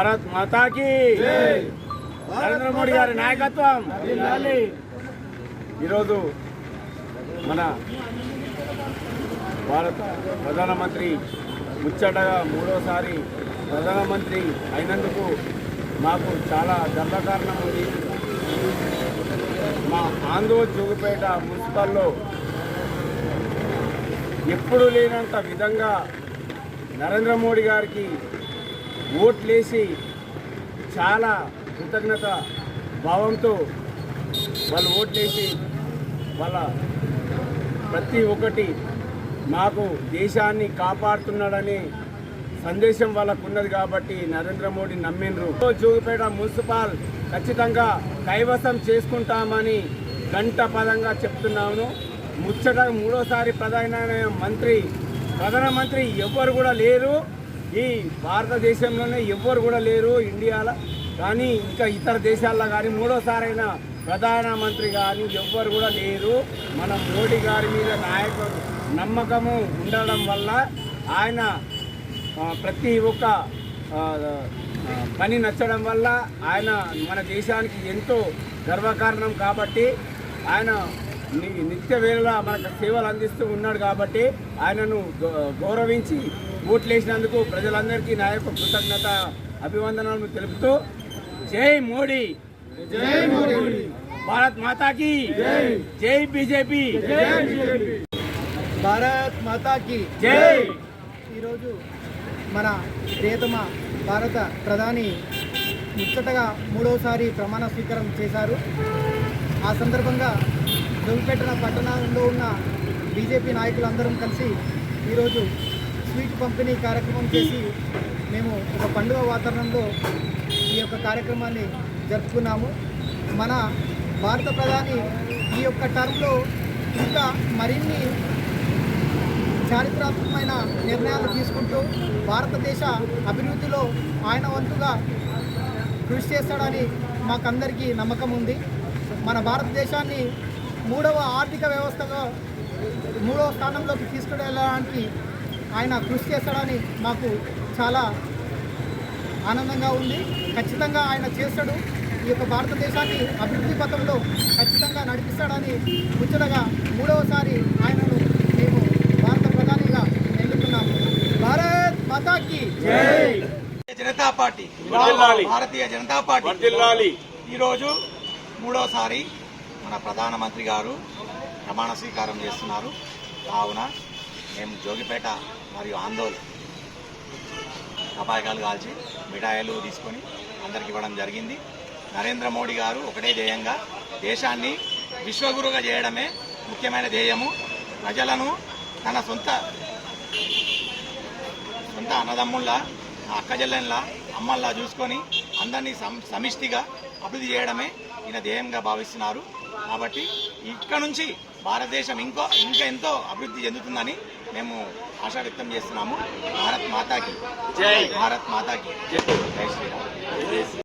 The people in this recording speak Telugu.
భారత్ మాతాకి నరేంద్ర మోడీ గారి నాయకత్వం. ఈరోజు మన భారత ప్రధానమంత్రి ముచ్చటగా మూడోసారి ప్రధానమంత్రి అయినందుకు మాకు చాలా గర్వకారణం ఉంది మా ఆందోళన జోగుపేట మున్సిపల్లో ఎప్పుడు లేనంత విధంగా నరేంద్ర మోడీ గారికి ఓట్లేసి చాలా కృతజ్ఞత భావంతో వాళ్ళు ఓట్లేసి వాళ్ళ ప్రతి ఒక్కటి మాకు దేశాన్ని కాపాడుతున్నాడని సందేశం వాళ్ళకు ఉన్నది కాబట్టి నరేంద్ర మోడీ నమ్మిండ్రు. జోగిపేట మున్సిపాల్ ఖచ్చితంగా కైవసం చేసుకుంటామని గంట పదంగా చెప్తున్నాను. ముచ్చట మూడోసారి ప్రధాన మంత్రి ప్రధానమంత్రి ఎవ్వరు కూడా లేరు. ఈ భారతదేశంలోనే ఎవ్వరు కూడా లేరు ఇండియాలో. కానీ ఇంకా ఇతర దేశాల్లో కానీ మూడోసారైనా ప్రధానమంత్రి కానీ ఎవ్వరు కూడా లేరు. మన మోడీ గారి మీద నాయకుడు నమ్మకము ఉండడం వల్ల ఆయన ప్రతి ఒక్క పని నచ్చడం వల్ల ఆయన మన దేశానికి ఎంతో గర్వకారణం కాబట్టి ఆయన నిత్య వేళలా మనకు సేవలు అందిస్తూ ఉన్నాడు కాబట్టి ఆయనను గౌరవించి గౌరవించి ఓట్లేసినందుకు ప్రజలందరికీ నా యొక్క కృతజ్ఞత అభివందనాలు తెలుపుతూ జై మోడీ. జై మోడీ. భారత్ మాతాకి. జై. బీజేపీ. భారత్ మాతాకి. జై. ఈరోజు మన ప్రియతమ భారత ప్రధాని ముచ్చటగా మూడవసారి ప్రమాణ స్వీకారం చేశారు. ఆ సందర్భంగా జోగిపేట పట్టణంలో ఉన్న బీజేపీ నాయకులందరం కలిసి ఈరోజు స్వీట్ పంపిణీ కార్యక్రమం చేసి మేము ఒక పండుగ వాతావరణంలో ఈ యొక్క కార్యక్రమాన్ని జరుపుకున్నాము. మన భారత ప్రధాని ఈ యొక్క టర్మ్లో ఇంకా మరిన్ని చారిత్రాత్మకమైన నిర్ణయాలు తీసుకుంటూ భారతదేశ అభివృద్ధిలో ఆయన వంతుగా కృషి చేస్తాడని మాకందరికీ నమ్మకం ఉంది. మన భారతదేశాన్ని మూడవ ఆర్థిక వ్యవస్థగా మూడవ స్థానంలోకి తీసుకువెళ్ళడానికి ఆయన కృషి చేస్తాడని మాకు చాలా ఆనందంగా ఉంది. ఖచ్చితంగా ఆయన చేస్తాడు. ఈ యొక్క భారతదేశాన్ని అభివృద్ధి పథంలో ఖచ్చితంగా నడిపిస్తాడని ముచ్చటగా మూడవసారి ఆయనను మేము భారత ప్రధానిగా ఎన్నుకున్నాము భారత్ మాతాకి జై! జనతా పార్టీ. భారతీయ జనతా పార్టీ. ఈరోజు మూడోసారి మన ప్రధానమంత్రి గారు ప్రమాణ స్వీకారం చేస్తున్నారు. కావున మేము జోగిపేట మరియు ఆందోళన. అపాయకాలు కాల్చి మిఠాయిలు తీసుకొని అందరికి ఇవ్వడం జరిగింది. నరేంద్ర మోడీ గారు ఒకటే ధ్యేయంగా దేశాన్ని విశ్వగురుగా చేయడమే ముఖ్యమైన ధ్యేయము. ప్రజలను తన సొంత సొంత అన్నదమ్ముళ్ళ అక్కజల్లెన్లా అమ్మల్లా చూసుకొని అందరినీ సమిష్టిగా అభివృద్ధి చేయడమే ఈయన ధ్యేయంగా భావిస్తున్నారు. కాబట్టి ఇక్కడ నుంచి భారతదేశం ఇంకో ఇంకా ఎంతో అభివృద్ధి చెందుతుందని మేము ఆశ వ్యక్తం చేస్తున్నాము. భారత్ మాతాకి. జై. భారత్ మాతాకి. జై శ్రీరామ్.